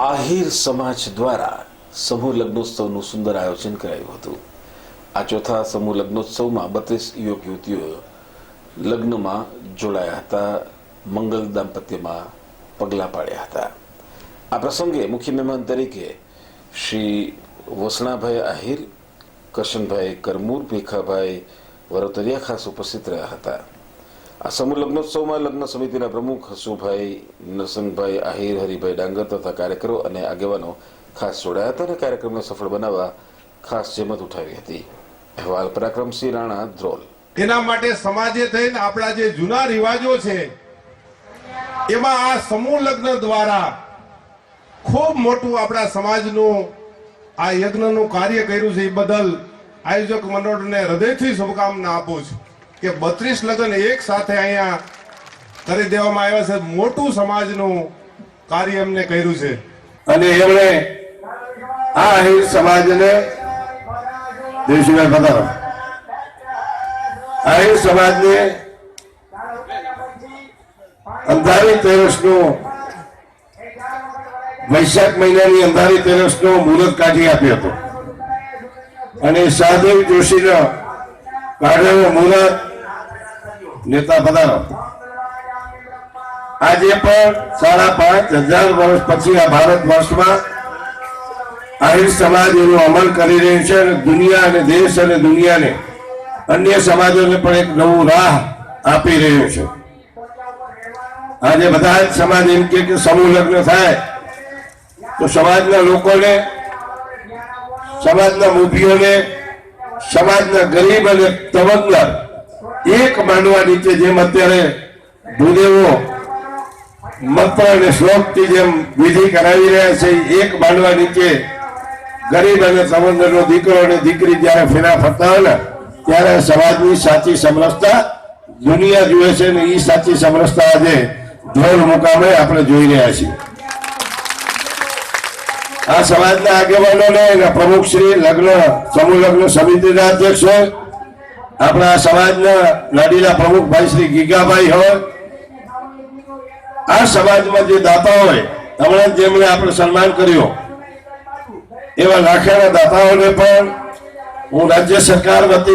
આહિર સમાજ દ્વારા સમૂહ લગ્નોત્સવનું સુંદર આયોજન કરાયું હતું. આ ચોથા સમૂહ લગ્નોત્સવમાં બત્રીસ યુવક યુવતીઓ લગ્નમાં જોડાયા હતા, મંગલ દાંપત્યમાં પગલાં પાડ્યા હતા. આ પ્રસંગે મુખ્ય મહેમાન તરીકે શ્રી વસણાભાઈ આહિર કરશનભાઈ કરમૂર, ભીખાભાઈ વરોતરિયા ખાસ ઉપસ્થિત રહ્યા હતા. આ સમૂહ લગ્નોત્સવમાં લગ્ન સમિતિના પ્રમુખ હસુભાઈ નરસનભાઈ આહિર, હરિભાઈ ડાંગર તથા કાર્યકરો અને આગેવાનો ખાસ જોડાયા હતા અને કાર્યક્રમને સફળ બનાવવા ખાસ જહેમત ઉઠાવી હતી. અહેવાલ પરાક્રમસિંહ રાણા, ધ્રોલ. એના માટે સમાજે થઈને આપણા જે જૂના રિવાજો છે, એમાં આ સમૂહ લગ્ન દ્વારા ખૂબ મોટું આપણા સમાજનું આ યજ્ઞનું કાર્ય કર્યું છે. એ બદલ આયોજક મંડળને હૃદયથી શુભકામના આપું છું. કે બત્રીસ લગ્ન એક સાથે અહીંયા કરી દેવામાં આવ્યા છે. મોટું સમાજનું કાર્ય એમને કર્યું છે. અને એમણે આ અહીર સમાજને દેશભાઈ પધારો અહીર સમાજને અંધારી તેરસનું વૈશાખ મહિનાની અંધારી તેરસનો મુહૂર્ત કાઢી આપ્યો હતો. અને સહદેવ જોશીનો કાઢેલો મુહૂર્ત નેતા પધારો આજે પણ સાડા પાંચ હજાર વર્ષ પછી આ ભારત વર્ષમાં આહિર સમાજ એનો અમલ કરી રહ્યું છે અને દુનિયા અને દેશ અને દુનિયાને અન્ય સમાજોને પણ એક નવું રાહ આપી રહ્યું છે. આજે બધા જ સમાજ એમ કે સમૂહ લગ્ન થાય, તો સમાજના લોકોને, સમાજના મુભીઓને સમાજના ગરીબ અને તવંગર એક માંડવા નીચે જેમ અત્યારે ભૂદેવો મંત્ર અને શ્લોકથી જેમ વિધિ કરાવી રહ્યા છે, એક માંડવા નીચે ગરીબ અને સમંદરનો દીકરો અને દીકરી જ્યારે ફેરા ફરતા હોય ને, ત્યારે સમાજની સાચી સમરસતા દુનિયા જુએ છે ને એ સાચી સમરસતા આજે ધોર મુકામે આપણે જોઈ રહ્યા છીએ. આ સમાજના આગેવાનોને અને પ્રમુખ શ્રી લગ્ન, સમૂહ લગ્ન સમિતિના અધ્યક્ષ આપણા સમાજના લાડીલા પ્રમુખ ભાઈ શ્રી ગીગાભાઈ હોય, આ સમાજમાં જે દાતા હોય, હમણાં જેમણે આપણે સન્માન કર્યો, એવા લાખેલા દાતાઓને પણ હું રાજ્ય સરકાર વતી